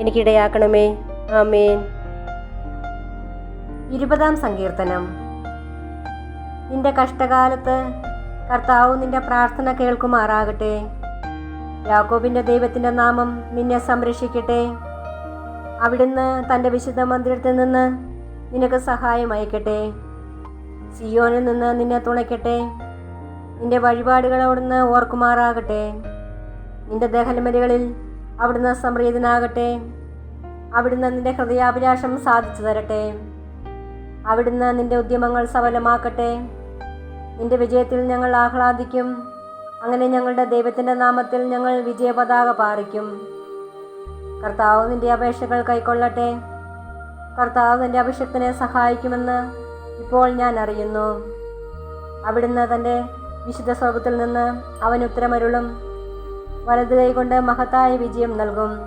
എനിക്കിടയാക്കണമേ. ആമേൻ. ഇരുപതാം സങ്കീർത്തനം. നിന്റെ കഷ്ടകാലത്ത് കർത്താവ് നിന്റെ പ്രാർത്ഥന കേൾക്കുമാറാകട്ടെ. യാക്കോബിന്റെ ദൈവത്തിന്റെ നാമം നിന്നെ സംരക്ഷിക്കട്ടെ. അവിടുന്ന് തന്റെ വിശുദ്ധ മന്ദിരത്തിൽ നിന്ന് നിനക്ക് സഹായം അയക്കട്ടെ. സിയോനിൽ നിന്ന് നിന്നെ തുണയ്ക്കട്ടെ. നിന്റെ വഴിപാടുകൾ ഓർക്കുമാറാകട്ടെ. നിന്റെ ദഹനമലികളിൽ അവിടുന്ന് സമ്രീതനാകട്ടെ അവിടുന്ന് നിന്റെ ഹൃദയാഭിലാഷം സാധിച്ചു തരട്ടെ. അവിടുന്ന് നിന്റെ ഉദ്യമങ്ങൾ സഫലമാക്കട്ടെ. നിന്റെ വിജയത്തിൽ ഞങ്ങൾ ആഹ്ലാദിക്കും. അങ്ങനെ ഞങ്ങളുടെ ദൈവത്തിന്റെ നാമത്തിൽ ഞങ്ങൾ വിജയപതാക പാറിക്കും. കർത്താവ് നിന്റെ അപേക്ഷകൾ കൈക്കൊള്ളട്ടെ. കർത്താവ് നിന്റെ അഭിഷക്തനെ സഹായിക്കുമെന്ന് ഇപ്പോൾ ഞാൻ അറിയുന്നു. അവിടുന്ന് തന്റെ വിശുദ്ധ സ്വർഗത്തിൽ നിന്ന് അവൻ ഉത്തരമരുളും. വലത് കൈകൊണ്ട് മഹത്തായ വിജയം നൽകും.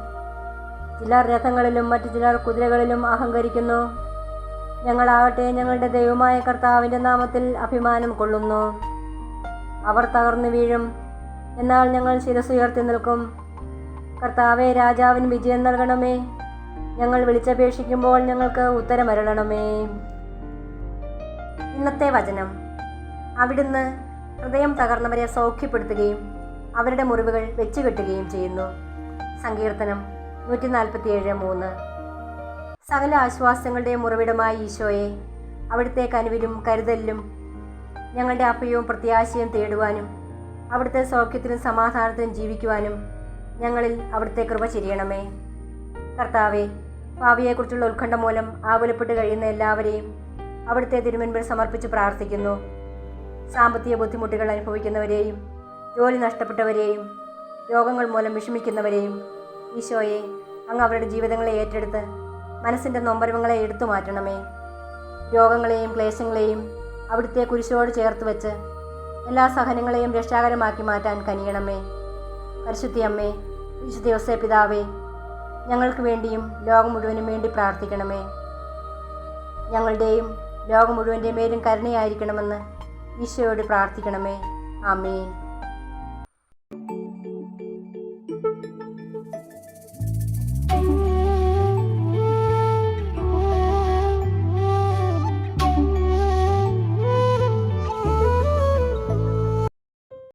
ചിലർ രഥങ്ങളിലും മറ്റു ചിലർ കുതിരകളിലും അഹങ്കരിക്കുന്നു. ഞങ്ങളാവട്ടെ ഞങ്ങളുടെ ദൈവമായ കർത്താവിന്റെ നാമത്തിൽ അഭിമാനം കൊള്ളുന്നു. അവർ തകർന്നു വീഴും. എന്നാൽ ഞങ്ങൾ ശിരസുയർത്തി നിൽക്കും. കർത്താവെ രാജാവിന് വിജയം നൽകണമേ. ഞങ്ങൾ വിളിച്ചപേക്ഷിക്കുമ്പോൾ ഞങ്ങൾക്ക് ഉത്തരമരുളണമേ. ഇന്നത്തെ വചനം. അവിടുന്ന് ഹൃദയം തകർന്നവരെ സൗഖ്യപ്പെടുത്തുകയും അവരുടെ മുറിവുകൾ വെച്ചുകെട്ടുകയും ചെയ്യുന്നു. സങ്കീർത്തനം നൂറ്റി നാൽപ്പത്തിയേഴ് മൂന്ന്. സകല ആശ്വാസങ്ങളുടെ ഉറവിടമായ ഈശോയെ അവിടുത്തെ കനുവിലും കരുതലിലും ഞങ്ങളുടെ അഭയവും പ്രത്യാശയും തേടുവാനും അവിടുത്തെ സൗഖ്യത്തിനും സമാധാനത്തിനും ജീവിക്കുവാനും ഞങ്ങളിൽ അവിടുത്തെ കൃപ ചിരിയണമേ. കർത്താവെ ഭാവിയെക്കുറിച്ചുള്ള ഉത്കണ്ഠ മൂലം ആകുലപ്പെട്ട് കഴിയുന്ന എല്ലാവരെയും അവിടുത്തെ തിരുമുൻപിൽ സമർപ്പിച്ച് പ്രാർത്ഥിക്കുന്നു. സാമ്പത്തിക ബുദ്ധിമുട്ടുകൾ അനുഭവിക്കുന്നവരെയും ജോലി നഷ്ടപ്പെട്ടവരെയും രോഗങ്ങൾ മൂലം വിഷമിക്കുന്നവരെയും ഈശോയെ അങ്ങ് അവരുടെ ജീവിതങ്ങളെ ഏറ്റെടുത്ത് മനസ്സിന്റെ നൊമ്പരവങ്ങളെ എടുത്തു മാറ്റണമേ. രോഗങ്ങളെയും ക്ലേശങ്ങളെയും അവിടുത്തെ കുരിശോട് ചേർത്ത് വെച്ച് എല്ലാ സഹനങ്ങളെയും രക്ഷാകരമാക്കി മാറ്റാൻ കനിയണമേ. പരിശുദ്ധി അമ്മേ വിശുദ്ധ യോസേ പിതാവേ ഞങ്ങൾക്ക് വേണ്ടിയും ലോകം മുഴുവനും വേണ്ടി പ്രാർത്ഥിക്കണമേ. ഞങ്ങളുടെയും ലോകം മുഴുവന്റെ മേലും കരുണയായിരിക്കണമെന്ന് ഈശോയോട് പ്രാർത്ഥിക്കണമേ. ആമേൻ.